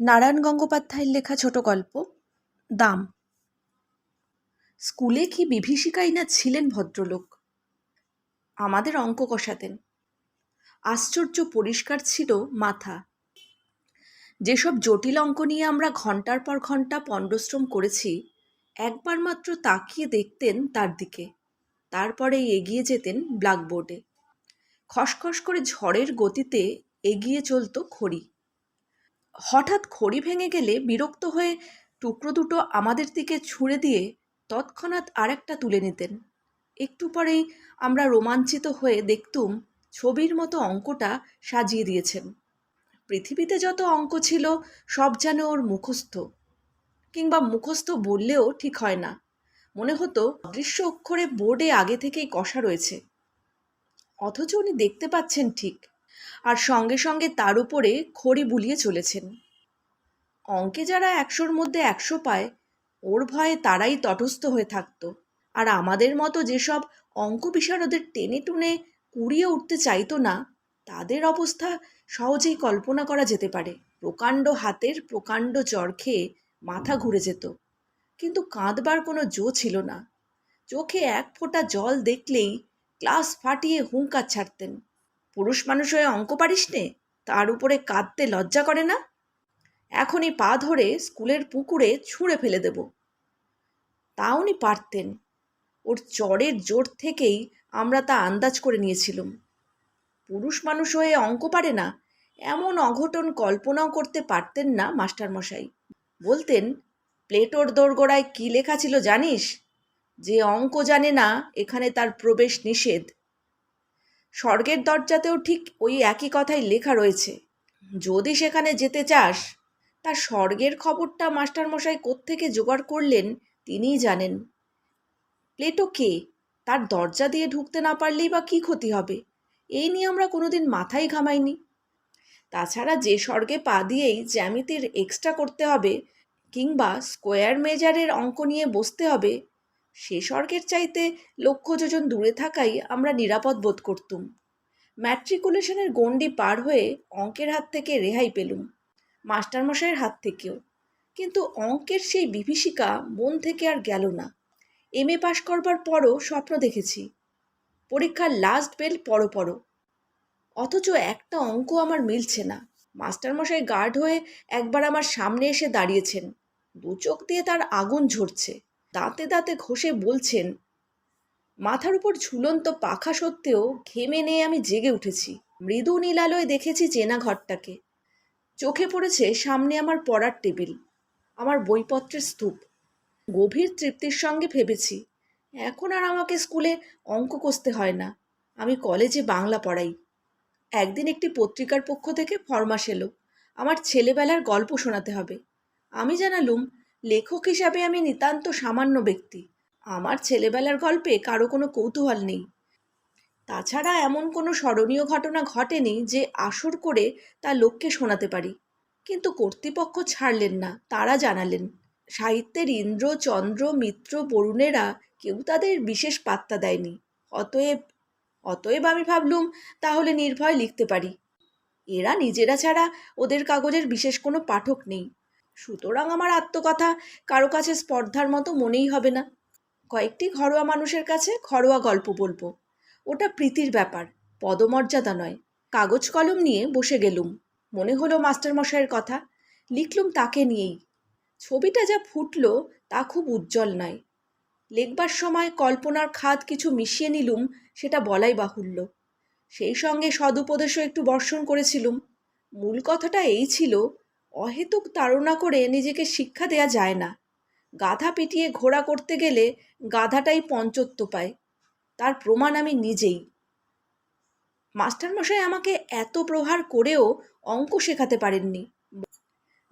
নারায়ণ গঙ্গোপাধ্যায়ের লেখা ছোট গল্প, দাম। স্কুলে কি বিভীষিকাই না ছিলেন ভদ্রলোক? আমাদের অঙ্ক কষাতেন। আশ্চর্য পরিষ্কার ছিল মাথা। যেসব জটিল অঙ্ক নিয়ে আমরা ঘণ্টার পর ঘণ্টা পণ্ডশ্রম করেছি, একবার মাত্র তাকিয়ে দেখতেন তার দিকে। তারপরেই এগিয়ে যেতেন ব্ল্যাকবোর্ডে। খসখস করে ঝড়ের গতিতে এগিয়ে চলতো খড়ি। হঠাৎ খড়ি ভেঙে গেলে বিরক্ত হয়ে টুকরো দুটো আমাদের দিকে ছুঁড়ে দিয়ে তৎক্ষণাৎ আরেকটা তুলে নিতেন। একটু পরেই আমরা রোমাঞ্চিত হয়ে দেখতুম ছবির মতো অঙ্কটা সাজিয়ে দিয়েছেন। পৃথিবীতে যত অঙ্ক ছিল, সব যেন ওর মুখস্থ। কিংবা মুখস্থ বললেও ঠিক হয় না। মনে হতো অদৃশ্য অক্ষরে বোর্ডে আগে থেকেই কষা রয়েছে। অথচ উনি দেখতে পাচ্ছেন ঠিক। আর সঙ্গে সঙ্গে তার উপরে খড়ি বুলিয়ে চলেছেন। অঙ্কে যারা একশোর মধ্যে একশো পায়, ওর ভয়ে তারাই তটস্থ হয়ে থাকতো। আর আমাদের মতো যেসব অঙ্ক বিশারদের টেনে টুনে কুড়িয়ে উঠতে চাইতো না, তাদের অবস্থা সহজেই কল্পনা করা যেতে পারে। প্রকাণ্ড হাতের প্রকাণ্ড জ্বর খেয়ে মাথা ঘুরে যেত। কিন্তু কাঁদবার কোনো জো ছিল না। চোখে এক ফোঁটা জল দেখলেই ক্লাস ফাটিয়ে হুঙ্কার ছাড়তেন। পুরুষ মানুষ হয়ে অঙ্ক পারিস নে? তার উপরে কাঁদতে লজ্জা করে না? এখনই পা ধরে স্কুলের পুকুরে ছুঁড়ে ফেলে দেব। তা উনি পারতেন। ওর চরের জোর থেকেই আমরা তা আন্দাজ করে নিয়েছিলাম। পুরুষ মানুষ হয়ে অঙ্ক পারে না, এমন অঘটন কল্পনাও করতে পারতেন না মাস্টারমশাই। বলতেন, প্লেটোর দোরগোড়ায় কী লেখা ছিল জানিস? যে অঙ্ক জানে না, এখানে তার প্রবেশ নিষেধ। স্বর্গের দরজাতেও ঠিক ওই একই কথাই লেখা রয়েছে। যদি সেখানে যেতে চাস, তার স্বর্গের খবরটা মাস্টারমশাই কোত্থেকে জোগাড় করলেন তিনিই জানেন। প্লেটো কে? তার দরজা দিয়ে ঢুকতে না পারলেই বা কী ক্ষতি হবে? এই নিয়ে আমরা কোনোদিন মাথায় ঘামাইনি। তাছাড়া যে স্বর্গে পা দিয়েই জ্যামিতির এক্সট্রা করতে হবে, কিংবা স্কোয়ার মেজারের অঙ্ক নিয়ে বসতে হবে সে স্বর্গের চাইতে লক্ষ যোজন দূরে থাকাই আমরা নিরাপদ বোধ করতুম। ম্যাট্রিকুলেশনের গণ্ডি পার হয়ে অঙ্কের হাত থেকে রেহাই পেলুম, মাস্টারমশাইয়ের হাত থেকেও। কিন্তু অঙ্কের সেই বিভীষিকা মন থেকে আর গেল না। এম এ পাশ করবার পরও স্বপ্ন দেখেছি। পরীক্ষার লাস্ট বেল পড়ো পড়ো অথচ একটা অঙ্ক আমার মিলছে না। মাস্টারমশাই গার্ড হয়ে একবার আমার সামনে এসে দাঁড়িয়েছেন। দু চোখ দিয়ে তার আগুন ঝরছে। দাঁতে দাঁতে ঘষে বলছেন, মাথার উপর ঝুলন্ত পাখা সত্ত্বেও ঘেমে নিয়ে আমি জেগে উঠেছি। মৃদু নীলালয়ে দেখেছি চেনা ঘরটাকে। চোখে পড়েছে সামনে আমার পড়ার টেবিল, আমার বইপত্রের স্তূপ। গভীর তৃপ্তির সঙ্গে ভেবেছি, এখন আর আমাকে স্কুলে অঙ্ক কষতে হয় না। আমি কলেজে বাংলা পড়াই। একদিন একটি পত্রিকার পক্ষ থেকে ফরমাস এলো, আমার ছেলেবেলার গল্প শোনাতে হবে। আমি জানালুম লেখক হিসাবে আমি নিতান্ত সামান্য ব্যক্তি। আমার ছেলেবেলার গল্পে কারও কোনো কৌতূহল নেই। তাছাড়া এমন কোনো স্মরণীয় ঘটনা ঘটেনি যে আসর করে তা লোককে শোনাতে পারি। কিন্তু কর্তৃপক্ষ ছাড়লেন না, তারা জানালেন, সাহিত্যের ইন্দ্র, চন্দ্র, মিত্র, বরুণেরা কেউ তাদের বিশেষ পাত্তা দেয়নি। অতএব অতএব আমি ভাবলুম, তাহলে নির্ভয় লিখতে পারি। এরা নিজেরা ছাড়া ওদের কাগজের বিশেষ কোনো পাঠক নেই। সুতরাং আমার আত্মকথা কারও কাছে স্পর্ধার মতো মনেই হবে না। কয়েকটি ঘরোয়া মানুষের কাছে ঘরোয়া গল্প বলব। ওটা প্রীতির ব্যাপার, পদমর্যাদা নয়। কাগজ কলম নিয়ে বসে গেলুম। মনে হলো মাস্টারমশাইয়ের কথা। লিখলুম তাকে নিয়েই। ছবিটা যা ফুটলো তা খুব উজ্জ্বল নয়। লেখবার সময় কল্পনার খাদ কিছু মিশিয়ে নিলুম, সেটা বলাই বাহুল্য। সেই সঙ্গে সদুপদেশও একটু বর্ষণ করেছিলুম। মূল কথাটা এই ছিল অহেতুক তাড়না করে নিজেকে শিক্ষা দেয়া যায় না। গাধা পিটিয়ে ঘোড়া করতে গেলে গাধাটাই পঞ্চত্ব পায়। তার প্রমাণ আমি নিজেই। মাস্টারমশাই আমাকে এত প্রহার করেও অঙ্ক শেখাতে পারেননি।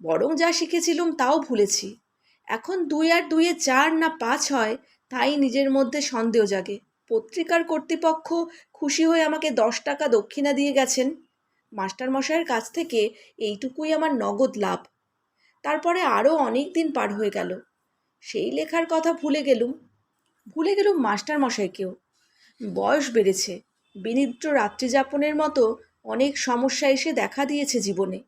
বরং যা শিখেছিলুম তাও ভুলেছি। এখন দুই আর দুইয়ে চার না পাঁচ হয়, তাই নিজের মধ্যে সন্দেহ জাগে। পত্রিকার কর্তৃপক্ষ খুশি হয়ে আমাকে দশ টাকা দক্ষিণা দিয়ে গেছেন। মাস্টারমশাইয়ের কাছ থেকে এইটুকুই আমার নগদ লাভ। তারপরে আরও অনেক দিন পার হয়ে গেল। সেই লেখার কথা ভুলে গেলুম। ভুলে গেলুম মাস্টারমশাইকেও। বয়স বেড়েছে। বিনিদ্র রাত্রিযাপনের মতো অনেক সমস্যা এসে দেখা দিয়েছে জীবনে।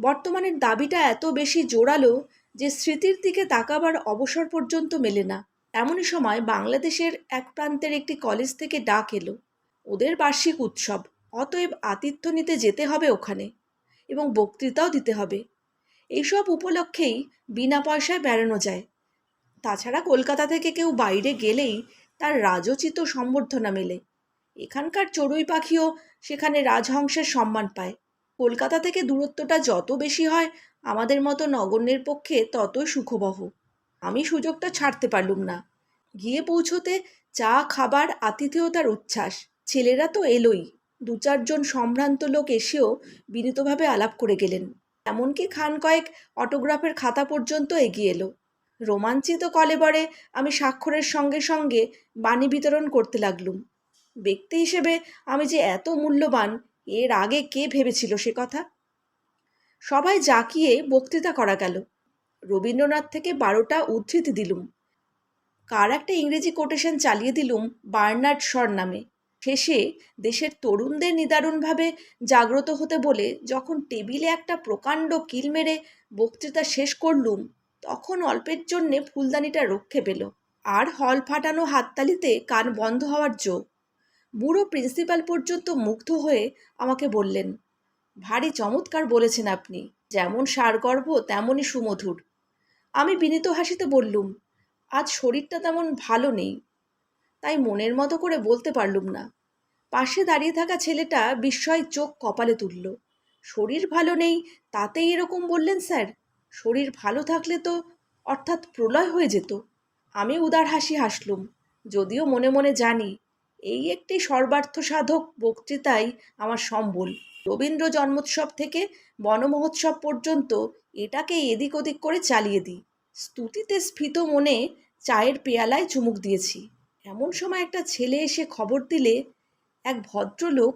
বর্তমানের দাবিটা এত বেশি জোরালো যে স্মৃতির দিকে তাকাবার অবসর পর্যন্ত মেলে না। এমনই সময় বাংলাদেশের এক প্রান্তের একটি কলেজ থেকে ডাক এলো। ওদের বার্ষিক উৎসব। অতএব আতিথ্য নিতে যেতে হবে ওখানে এবং বক্তৃতাও দিতে হবে। এইসব উপলক্ষেই বিনা পয়সায় বেড়ানো যায়। তাছাড়া কলকাতা থেকে কেউ বাইরে গেলেই তার রাজোচিত সম্বর্ধনা মেলে। এখানকার চড়ুই পাখিও সেখানে রাজহংসের সম্মান পায়। কলকাতা থেকে দূরত্বটা যত বেশি হয়, আমাদের মতো নগণ্যের পক্ষে ততই সুখবহ। আমি সুযোগটা ছাড়তে পারলুম না। গিয়ে পৌঁছোতে চা, খাবার, আতিথেয়তার উচ্ছ্বাস। ছেলেরা তো এলোই। দু চারজন সম্ভ্রান্ত লোক এসেও বিনীতভাবে আলাপ করে গেলেন। এমনকি খান কয়েক অটোগ্রাফের খাতা পর্যন্ত এগিয়ে এলো। রোমাঞ্চিত কলেবরে আমি স্বাক্ষরের সঙ্গে সঙ্গে বাণী বিতরণ করতে লাগলুম। ব্যক্তি হিসেবে আমি যে এত মূল্যবান, এর আগে কে ভেবেছিল সে কথা? সবাই জাকিয়ে বক্তৃতা করা গেল। রবীন্দ্রনাথ থেকে বারোটা উদ্ধৃতি দিলুম। কার একটা ইংরেজি কোটেশন চালিয়ে দিলুম বার্নার্ড শর নামে। শেষে দেশের তরুণদের নিদারুণভাবে জাগ্রত হতে বলে যখন টেবিলে একটা প্রকাণ্ড কিল মেরে বক্তৃতা শেষ করলুম, তখন অল্পের জন্যে ফুলদানিটা রক্ষে পেল। আর হল ফাটানো হাততালিতে কান বন্ধ হওয়ার জো। বুড়ো প্রিন্সিপাল পর্যন্ত মুগ্ধ হয়ে আমাকে বললেন, ভারী চমৎকার বলেছেন আপনি, যেমন সারগর্ভ, তেমনই সুমধুর। আমি বিনীত হাসিতে বললুম, আজ শরীরটা তেমন ভালো নেই। তাই মনের মতো করে বলতে পারলুম না। পাশে দাঁড়িয়ে থাকা ছেলেটা বিস্ময় চোখ কপালে তুলল। শরীর ভালো নেই, তাতেই এরকম বললেন স্যার। শরীর ভালো থাকলে তো অর্থাৎ প্রলয় হয়ে যেত। আমি উদার হাসি হাসলুম। যদিও মনে মনে জানি, এই একটি সর্বার্থ সাধক বক্তৃতাই আমার সম্বল। রবীন্দ্র জন্মোৎসব থেকে বনমহোৎসব পর্যন্ত এটাকে এদিক ওদিক করে চালিয়ে দিই। স্তুতিতে স্ফীত মনে চায়ের পেয়ালায় চুমুক দিয়েছি। এমন সময় একটা ছেলে এসে খবর দিলে এক ভদ্রলোক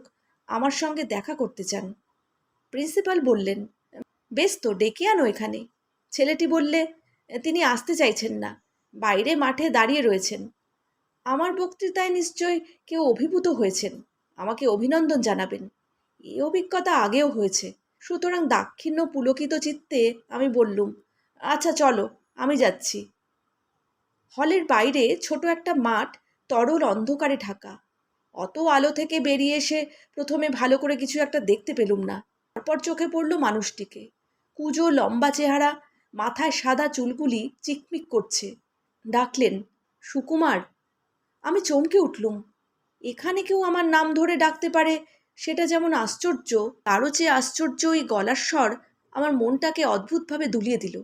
আমার সঙ্গে দেখা করতে চান। প্রিন্সিপাল বললেন, বেশ তো, ডেকে আনো এখানে। ছেলেটি বললে, তিনি আসতে চাইছেন না, বাইরে মাঠে দাঁড়িয়ে রয়েছেন। আমার বক্তৃতায় নিশ্চয় কেউ অভিভূত হয়েছেন, আমাকে অভিনন্দন জানাবেন। এই অভিজ্ঞতা আগেও হয়েছে। সুতরাং দাক্ষিণ্য পুলকিত চিত্তে আমি বললুম আচ্ছা চলো, আমি যাচ্ছি। হলের বাইরে ছোট একটা মাঠ তরল অন্ধকারে ঢাকা। অত আলো থেকে বেরিয়ে এসে প্রথমে ভালো করে কিছু একটা দেখতে পেলুম না। তারপর চোখে পড়ল মানুষটিকে। কুজো লম্বা চেহারা, মাথায় সাদা চুলগুলি চিকমিক করছে। ডাকলেন, সুকুমার, আমি চমকে উঠলুম। এখানে কেউ আমার নাম ধরে ডাকতে পারে, সেটা যেমন আশ্চর্য, তারও চেয়ে আশ্চর্য ওই গলার স্বর আমার মনটাকে অদ্ভুতভাবে দুলিয়ে দিল।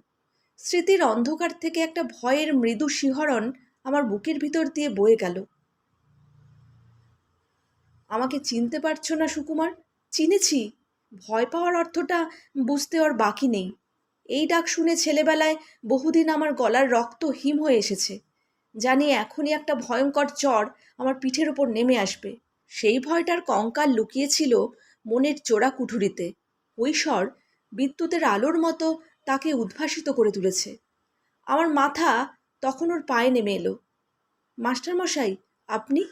স্মৃতির অন্ধকার থেকে একটা ভয়ের মৃদু শিহরণ আমার বুকের ভিতর দিয়ে বয়ে গেল। আমাকে চিনতে পারছ না, সুকুমার? চিনেছি। ভয় পাওয়ার অর্থটা বুঝতে ওর বাকি নেই। এই ডাক শুনে ছেলেবেলায় বহুদিন আমার গলার রক্ত হিম হয়ে এসেছে। জানি এখনই একটা ভয়ঙ্কর চর আমার পিঠের ওপর নেমে আসবে। সেই ভয়টার কঙ্কাল লুকিয়েছিল মনের চোরা কুঠুরিতে স্বর বিদ্যুতের আলোর মতো তাকে উদ্ভাসিত করে তুলেছে। আমার মাথা তখন ওর পায়ে নেমে এলো। মাস্টারমশাই, আপনি?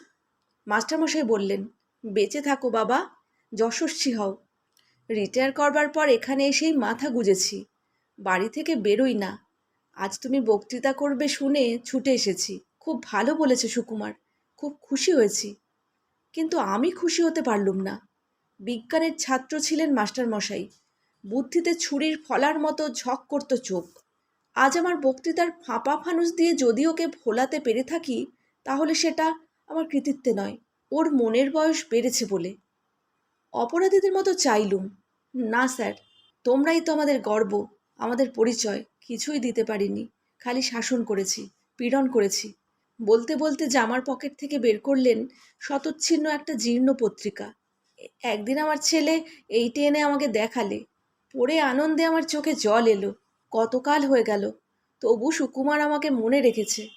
মাস্টারমশাই বললেন, বেঁচে থাকো বাবা, যশস্বী হও। রিটায়ার করবার পর এখানে এসেই মাথা গুজেছি। বাড়ি থেকে বেরোই না। আজ তুমি বক্তৃতা করবে শুনে ছুটে এসেছি। খুব ভালো বলেছে সুকুমার, খুব খুশি হয়েছি। কিন্তু আমি খুশি হতে পারলুম না। বিজ্ঞানের ছাত্র ছিলেন মাস্টারমশাই। বুদ্ধিতে ছুরির ফলার মতো ঝক করত চোখ। আজ আমার বক্তৃতার ফাঁপা ফানুস দিয়ে যদি ওকে ভোলাতে পেরে থাকি, তাহলে সেটা আমার কৃতিত্বে নয়, ওর মনের বয়স বেড়েছে বলে। অপরাধীদের মতো চাইলুম। না, স্যার, তোমরাই তো আমাদের গর্ব, আমাদের পরিচয়, কিছুই দিতে পারিনি। খালি শাসন করেছি, পীড়ন করেছি। বলতে বলতে জামার পকেট থেকে বের করলেন শতচ্ছিন্ন একটা জীর্ণ পত্রিকা। একদিন আমার ছেলে এইটে এনে আমাকে দেখালে পড়ে আনন্দে আমার চোখে জল এলো। কতকাল হয়ে গেল। তবু সুকুমার আমাকে মনে রেখেছে।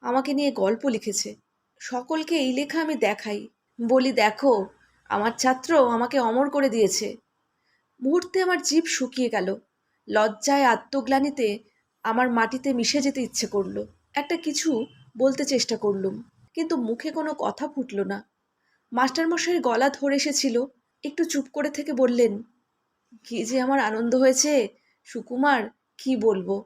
আমাকে নিয়ে গল্প লিখেছে। সকলকে এই লেখা আমি দেখাই। বলি, দেখো, আমার ছাত্র আমাকে অমর করে দিয়েছে। মুহূর্তে আমার জীব শুকিয়ে গেল। লজ্জায় আত্মগ্লানিতে আমার মাটিতে মিশে যেতে ইচ্ছে করল। একটা কিছু বলতে চেষ্টা করলুম, কিন্তু মুখে কোনো কথা ফুটল না। মাস্টারমশাইয়ের গলা ধরে এসেছিল। একটু চুপ করে থেকে বললেন কি যে আমার আনন্দ হয়েছে? সুকুমার, কি বলব?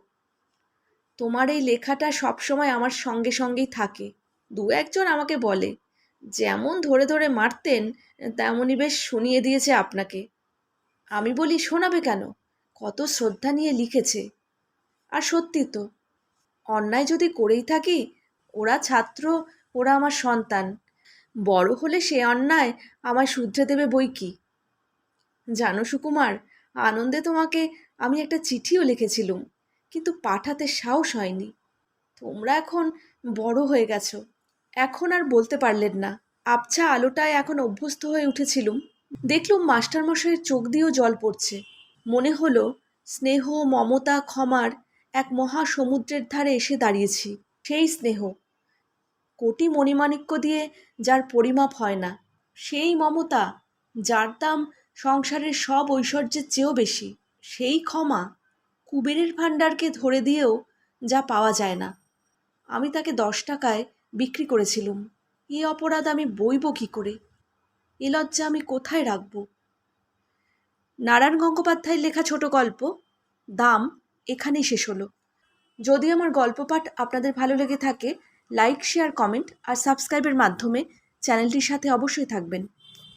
তোমার এই লেখাটা সবসময় আমার সঙ্গে সঙ্গেই থাকে। দু একজন আমাকে বলে, যেমন ধরে ধরে মারতেন, তেমনই বেশ শুনিয়ে দিয়েছে আপনাকে। আমি বলি, শোনাবে কেন? কত শ্রদ্ধা নিয়ে লিখেছে। আর সত্যি তো, অন্যায় যদি করেই থাকি, ওরা ছাত্র, ওরা আমার সন্তান। বড় হলে সে অন্যায় আমায় শুধরে দেবে বই কি? জানো সুকুমার, আনন্দে তোমাকে আমি একটা চিঠিও লিখেছিলুম, কিন্তু পাঠাতে সাহস হয়নি। তোমরা এখন বড় হয়ে গেছো, এখন আর বলতে পারলেন না। আবছা আলোটায় এখন অভ্যস্ত হয়ে উঠেছিলুম। দেখলুম মাস্টারমশাইয়ের চোখ দিয়েও জল পড়ছে। মনে হলো, স্নেহ, মমতা, ক্ষমার এক মহা সমুদ্রের ধারে এসে দাঁড়িয়েছি, সেই স্নেহ। কোটি মণিমাণিক্য দিয়ে যার পরিমাপ হয় না, সেই মমতা, যার দাম সংসারের সব ঐশ্বর্যের চেয়েও বেশি। সেই ক্ষমা কুবেরের ভাণ্ডারকে ধরে দিয়েও যা পাওয়া যায় না। আমি তাকে দশ টাকায় বিক্রি করেছিলুম। এ অপরাধ আমি বইব কী করে? এ লজ্জা আমি কোথায় রাখব? নারায়ণ গঙ্গোপাধ্যায়ের লেখা ছোট গল্প, দাম এখানেই শেষ হলো। যদি আমার গল্প পাঠ আপনাদের ভালো লেগে থাকে, লাইক, শেয়ার, কমেন্ট আর সাবস্ক্রাইবের মাধ্যমে চ্যানেলটির সাথে অবশ্যই থাকবেন।